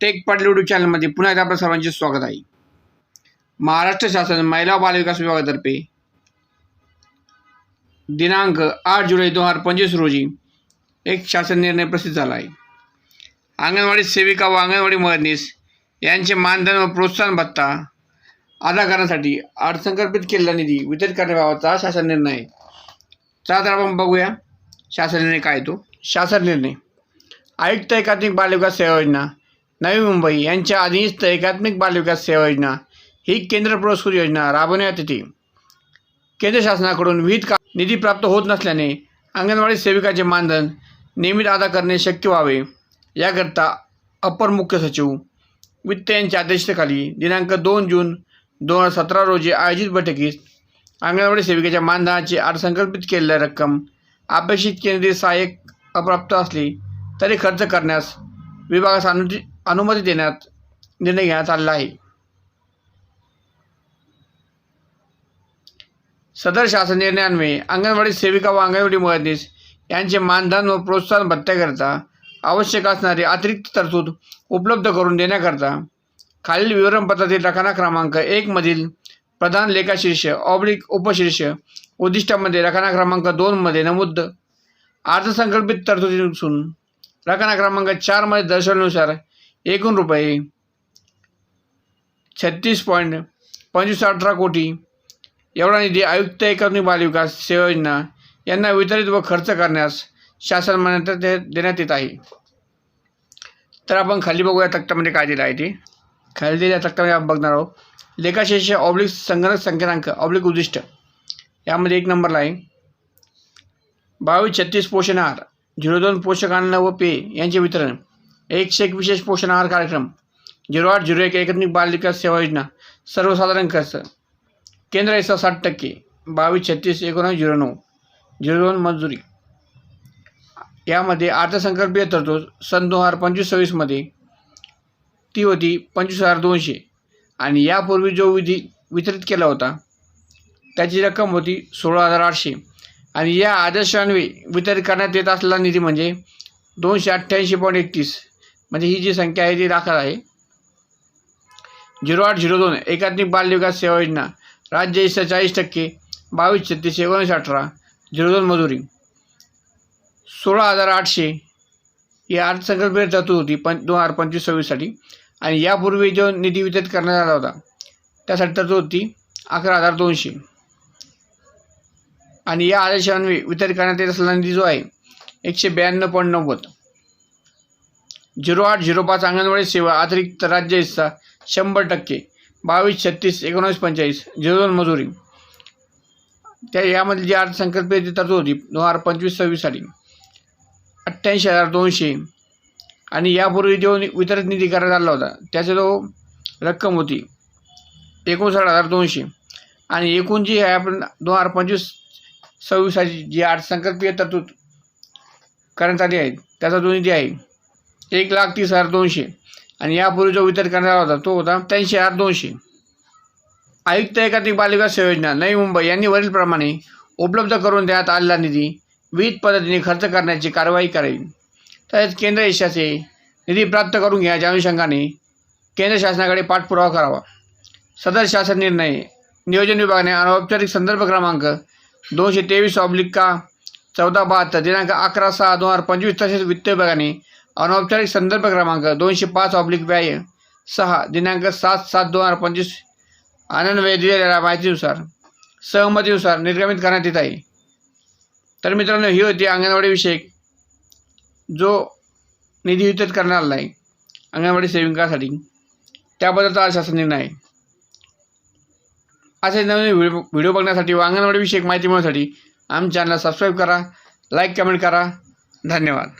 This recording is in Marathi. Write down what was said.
टेक पाटील चॅनलमध्ये पुन्हा एकदा आपल्या सर्वांचे स्वागत आहे. महाराष्ट्र शासन महिला बालविकास विभागातर्फे दिनांक आठ जुलै दोन हजार पंचवीस रोजी एक शासन निर्णय प्रसिद्ध झाला आहे. अंगणवाडी सेविका व अंगणवाडी मदनीस यांचे मानधन व प्रोत्साहन भत्ता अदा करण्यासाठी अर्थसंकल्पित केलेला निधी वितरित करण्याबाबतचा शासन निर्णय आहे. चला तर आपण बघूया शासन निर्णय काय आहे तो. शासन निर्णय. आयुक्त एकात्मिक बालविकास सेवा योजना नवी मुंबई यांच्या अधीनस्थ एकात्मिक बालविकास सेवा योजना ही केंद्र पुरस्कृत योजना राबवण्यात येते. केंद्र शासनाकडून विविध का निधी प्राप्त होत नसल्याने अंगणवाडी सेविकाचे मानधन नियमित अदा करणे शक्य व्हावे. याकरता अपर मुख्य सचिव वित्त यांच्या अध्यक्षतेखाली दिनांक दोन जून दोन हजार सतरा रोजी आयोजित बैठकीत अंगणवाडी सेविकेच्या मानधनाची अर्थसंकल्पित केलेली रक्कम अपेक्षित केंद्रीय सहाय्यक अप्राप्त असली तरी खर्च करण्यास विभागास अनुमती अनुमती देण्यात निर्णय घेण्यात आलेला आहे. सदर शासन निर्णयान्वये अंगणवाडी सेविका व अंगणवाडी मदतनीस यांचे मानधन व प्रोत्साहन भत्त्याकरता आवश्यक असणारी अतिरिक्त तरतूद उपलब्ध करून देण्याकरता खालील विवरणपत्रातील रखाना क्रमांक एकमधील प्रधान लेखाशीर्ष ऑब्लिक उपशीर्ष उद्दिष्टामध्ये रखाना क्रमांक दोनमध्ये नमूद अर्थसंकल्पित तरतुदीतून रखाना क्रमांक चारमध्ये दर्शवल्यानुसार एकूण रुपये. छत्तीस पॉईंट पंचवीस अठरा कोटी. एवढा निधी आयुक्त एकात्मिक बालविकास सेवा योजना यांना वितरित व खर्च करण्यास शासन मान्यता दे देण्यात येत आहे. तर आपण खाली बघूया तक्त्यामध्ये काय दिलं आहे ते. खाली दिलेल्या तक्त्यामध्ये आपण बघणार आहोत. लेखाशेष ऑब्लिक संगणक संकेतांक ऑब्लिक उद्दिष्ट. यामध्ये एक नंबरला आहे. बावीस छत्तीस पोषण आहार झिरो दोन पोषक अन्न व पेय यांचे वितरण. एकशे एक विशेष पोषण आहार कार्यक्रम झिरो आठ झिरो एक एकात्मिक बाल विकास सेवा योजना सर्वसाधारण खर्च केंद्र हिस्सा साठ टक्के बावीस छत्तीस एकोणीस झिरो नऊ झिरो दोन मंजुरी. यामध्ये अर्थसंकल्पीय तरतूद सन दोन हजार पंचवीस सव्वीसमध्ये ती होती पंचवीस हजार दोनशे. आणि यापूर्वी जो विधी वितरित केला होता त्याची रक्कम होती सोळा हजार आठशे. आणि या आदेशान्वये वितरित करण्यात येत असलेला निधी म्हणजे दोनशे अठ्ठ्याऐंशी पॉईंट एकतीस. म्हणजे ही जी संख्या आहे ती दाखल आहे. झिरो आठ झिरो दोन एकात्मिक बाल विकास सेवा योजना राज्य हिस्सा चाळीस टक्के बावीस छत्तीस एकोणीस अठरा झिरो दोन मजुरी. सोळा हजार आठशे ही अर्थसंकल्पीय तरतूद होती पं दोन हजार पंचवीस सव्वीससाठी आणि यापूर्वी जो निधी वितरित करण्यात आला होता त्यासाठी तरतूद होती अकरा हजार दोनशे. आणि या आदेशान्वये वितरित करण्यात येत असलेला निधी जो आहे एकशे ब्याण्णव पॉईंट नव्वद. झिरो आठ झिरो पाच अंगणवाडी सेवा अतिरिक्त राज्य हिस्सा शंभर टक्के. बावीस छत्तीस एकोणीस पंचेचाळीस झिरो दोन मजुरी. त्या यामधली जी अर्थसंकल्पीय जी तरतूद होती दोन हजार पंचवीस सव्वीससाठी अठ्ठ्याऐंशी हजार दोनशे. आणि यापूर्वी जो वितरित निधी करण्यात आला होता त्याचा जो रक्कम होती एकोणसाठ हजार दोनशे. आणि एकूण जी आहे आपण दोन हजार पंचवीस सव्वीससाठी जी अर्थसंकल्पीय तरतूद करण्यात आली आहे त्याचा जो निधी आहे एक लाख तीस हजार दोनशे. आणि यापूर्वी जो वितरित करण्यात आला होता तो होता त्र्याऐंशी हजार दोनशे. आयुक्त एकात्मिक बालविकास सेवा योजना नवी मुंबई यांनी वरीलप्रमाणे उपलब्ध करून देण्यात आलेला निधी विविध पद्धतीने खर्च करण्याची कारवाई करावी तसेच केंद्र देशाचे निधी प्राप्त करून घेण्याच्या अनुषंगाने केंद्र शासनाकडे पाठपुरावा करावा. सदर शासन निर्णय नियोजन विभागाने अनौपचारिक संदर्भ क्रमांक दोनशे तेवीस ऑब्लिक का चौदा बहात्तर दिनांक अकरा सहा दोन हजार पंचवीस तसेच वित्त विभागाने अनौपचारिक संदर्भ क्रमांक दोनशे पाच ऑब्लिक व्याय सहा दिनांक सात सात दोन हजार पंचवीस आनंद दिलेल्या माहितीनुसार सहमतीनुसार निर्गमित करण्यात येत आहे. तर मित्रांनो ही होती अंगणवाडी विषयक जो निधी वितरित करण्यात आला आहे अंगणवाडी सेविकासाठी. त्याबद्दलचा आज शासन निर्णय आहे. असे नवीन व्हिडिओ व्हिडिओ बघण्यासाठी व अंगणवाडी विषयक माहिती मिळवण्यासाठी आमच्या चॅनलला सबस्क्राईब करा लाईक कमेंट करा. धन्यवाद.